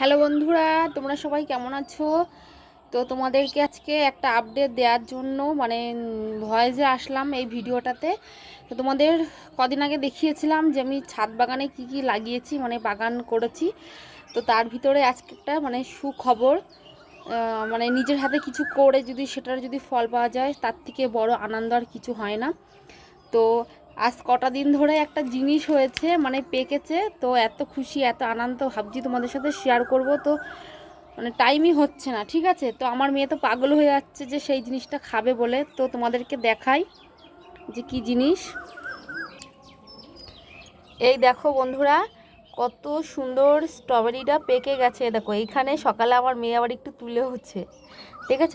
Hello বন্ধুরা, তোমরা সবাই কেমন আছো? তো তোমাদেরকে আজকে একটা আপডেট দেওয়ার জন্য মানে ভয়েসে আসলাম এই ভিডিওটাতে। তো তোমাদের কদিন আগে দেখিয়েছিলাম যে আমি ছাদ বাগানে কি কি লাগিয়েছি মানে বাগান করেছি। তো তার ভিতরে আজকে একটা মানে সুখবর মানে নিজের হাতে কিছু করে যদি সেটার যদি ফল পাওয়া যায়, তার থেকে বড় আনন্দ আর কিছু হয় না। তো আজ কটা দিন ধরে একটা জিনিস হয়েছে মানে পেকেছে, তো এত খুশি, এত আনন্দ ভাবছি তোমাদের সাথে শেয়ার করব, তো মানে টাইমই হচ্ছে না, ঠিক আছে? তো আমার মেয়ে তো পাগল হয়ে যাচ্ছে যে সেই জিনিসটা খাবে বলে, তো তোমাদেরকে দেখাই যে কি জিনিস। এই দেখো বন্ধুরা কত সুন্দর স্ট্রবেরিটা পেকে গেছে। দেখো, এইখানে সকালে আমার মেয়ে আবার একটু তুলে হচ্ছে। দেখেছ?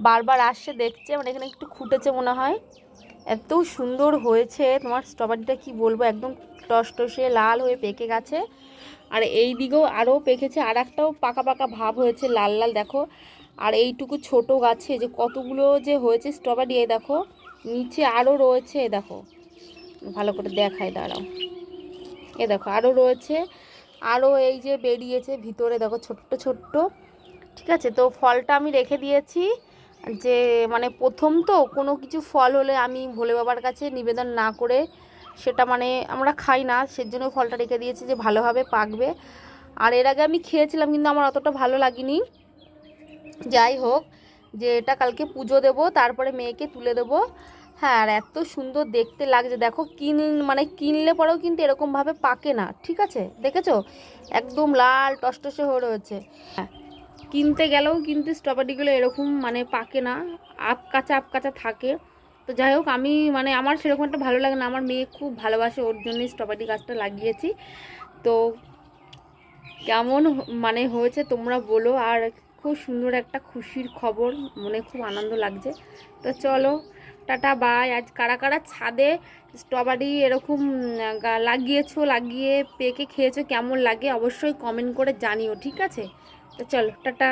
বারবার আসছে, দেখছে মানে এখানে একটু খুঁটেছে মনে হয়। এত সুন্দর হয়েছে, তোমার স্ট্রবেরিটা কি বলব? একদম টসটসে লাল হয়ে পেকে গেছে। আর এই দিকেও আরও পেকেছে আর একটাও পাকা পাকা ভাব হয়েছে, লাল লাল, দেখো। আর এইটুকু ছোট গাছে, যে কতগুলো যে হয়েছে স্ট্রবেরি দেখো, নিচে আরও রয়েছে দেখো। ভালো করে দেখায়, দাঁড়াও। এ দেখো আরও রয়েছে আরও এই যে বেরিয়েছে ভিতরে, দেখো ছোট্ট ছোট্ট, ঠিক আছে? তো ফলটা আমি রেখে দিয়েছি, যে মানে প্রথম তো কোনো কিছু ফল হলে আমি ভোলে বাবার কাছে নিবেদন না করে সেটা মানে আমরা খাই না, সেজন্য ফলটা রেখে দিয়েছি যে ভালোভাবে পাকবে। আর এর আগে আমি খেয়েছিলাম কিন্তু আমার অতটা ভালো লাগেনি। যাই হোক, যে এটা কালকে পুজো দেব, তারপরে মেয়েকে তুলে দেব। হ্যাঁ আর এত সুন্দর দেখতে লাগছে। দেখো, কিন মানে কিনলে পরেও কিন্তু এরকমভাবে পাকে না, ঠিক আছে? দেখেছ? একদম লাল, টসটসে হয়ে রয়েছে। হ্যাঁ কিনতে গেলেও কিন্তু স্ট্রবেরিগুলো এরকম মানে পাকে না আপ কাঁচা আপ কাঁচা থাকে। তো যাই হোক, আমি মানে আমার সেরকম একটা ভালো লাগে না। আমার মেয়ে খুব ভালোবাসে, ওর জন্যই স্ট্রবেরি গাছটা লাগিয়েছি। তো কেমন মানে হয়েছে তোমরা বলো। আর খুব সুন্দর একটা খুশির খবর, মনে খুব আনন্দ লাগছে। তো চলো টাটা বাই আজ কারা কারা ছাদে স্ট্রবেরি এরকম লাগিয়েছো, লাগিয়ে পেকে খেয়েছো, কেমন লাগে অবশ্যই কমেন্ট করে জানিও, ঠিক আছে? তো চলো, টাটা।